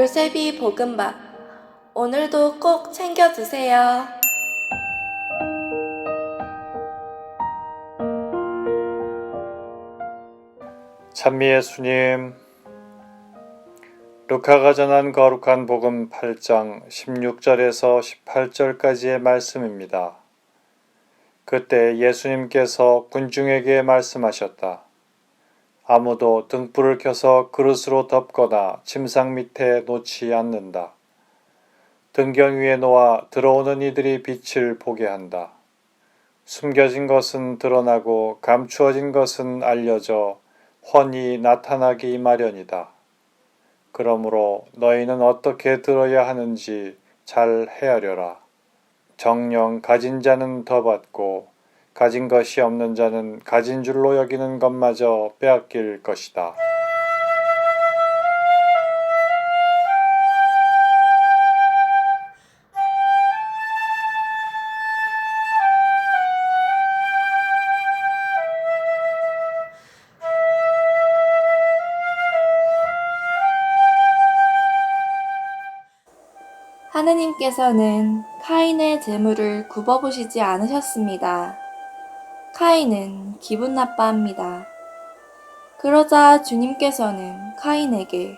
요셉이 볶음밥. 오늘도 꼭 챙겨 드세요. 찬미의 수님 루카가 전한 거룩한 복음 8장 16절에서 18절까지의 말씀입니다. 그때 예수님께서 군중에게 말씀하셨다. 아무도 등불을 켜서 그릇으로 덮거나 침상 밑에 놓지 않는다. 등경 위에 놓아 들어오는 이들이 빛을 보게 한다. 숨겨진 것은 드러나고 감추어진 것은 알려져 훤히 나타나기 마련이다. 그러므로 너희는 어떻게 들어야 하는지 잘 헤아려라. 정령 가진 자는 더 받고 가진 것이 없는 자는 가진 줄로 여기는 것마저 빼앗길 것이다. 하느님께서는 카인의 재물을 굽어보시지 않으셨습니다. 카인은 기분 나빠합니다. 그러자 주님께서는 카인에게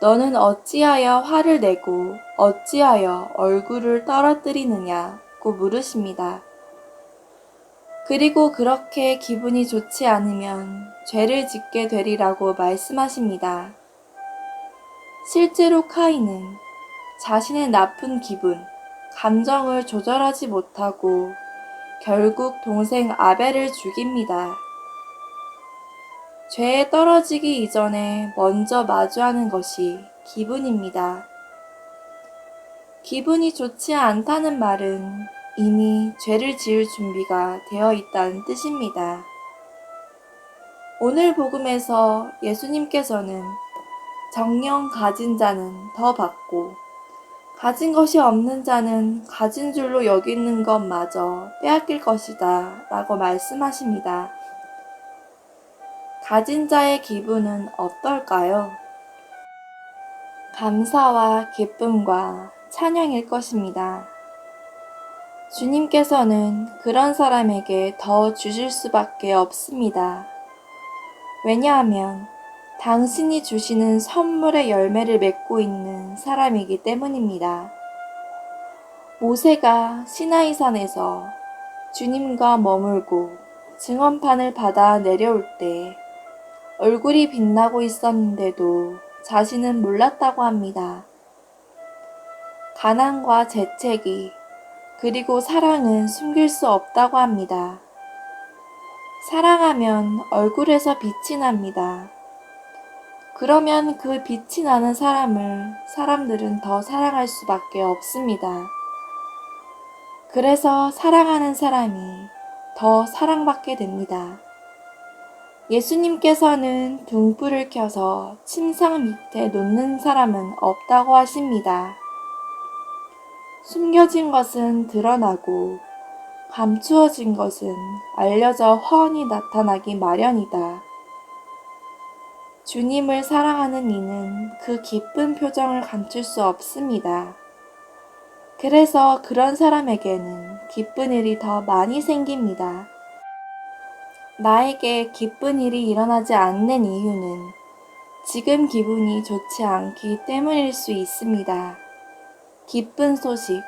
너는 어찌하여 화를 내고 어찌하여 얼굴을 떨어뜨리느냐고 물으십니다. 그리고 그렇게 기분이 좋지 않으면 죄를 짓게 되리라고 말씀하십니다. 실제로 카인은 자신의 나쁜 기분, 감정을 조절하지 못하고 결국 동생 아벨을 죽입니다. 죄에 떨어지기 이전에 먼저 마주하는 것이 기분입니다. 기분이 좋지 않다는 말은 이미 죄를 지을 준비가 되어 있다는 뜻입니다. 오늘 복음에서 예수님께서는 정령 가진 자는 더 받고 가진 것이 없는 자는 가진 줄로 여기는 것마저 빼앗길 것이다 라고 말씀하십니다. 가진 자의 기분은 어떨까요? 감사와 기쁨과 찬양일 것입니다. 주님께서는 그런 사람에게 더 주실 수밖에 없습니다. 왜냐하면 당신이 주시는 선물의 열매를 맺고 있는 사람이기 때문입니다. 모세가 시나이산에서 주님과 머물고 증언판을 받아 내려올 때 얼굴이 빛나고 있었는데도 자신은 몰랐다고 합니다. 가난과 재채기, 그리고 사랑은 숨길 수 없다고 합니다. 사랑하면 얼굴에서 빛이 납니다. 그러면 그 빛이 나는 사람을 사람들은 더 사랑할 수밖에 없습니다. 그래서 사랑하는 사람이 더 사랑받게 됩니다. 예수님께서는 등불을 켜서 침상 밑에 놓는 사람은 없다고 하십니다. 숨겨진 것은 드러나고 감추어진 것은 알려져 훤히 나타나기 마련이다. 주님을 사랑하는 이는 그 기쁜 표정을 감출 수 없습니다. 그래서 그런 사람에게는 기쁜 일이 더 많이 생깁니다. 나에게 기쁜 일이 일어나지 않는 이유는 지금 기분이 좋지 않기 때문일 수 있습니다. 기쁜 소식,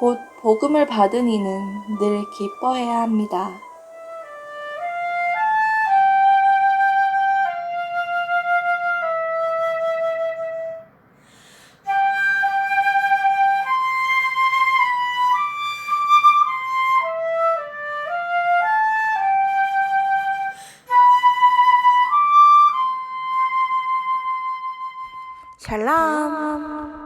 곧 복음을 받은 이는 늘 기뻐해야 합니다. Shalom.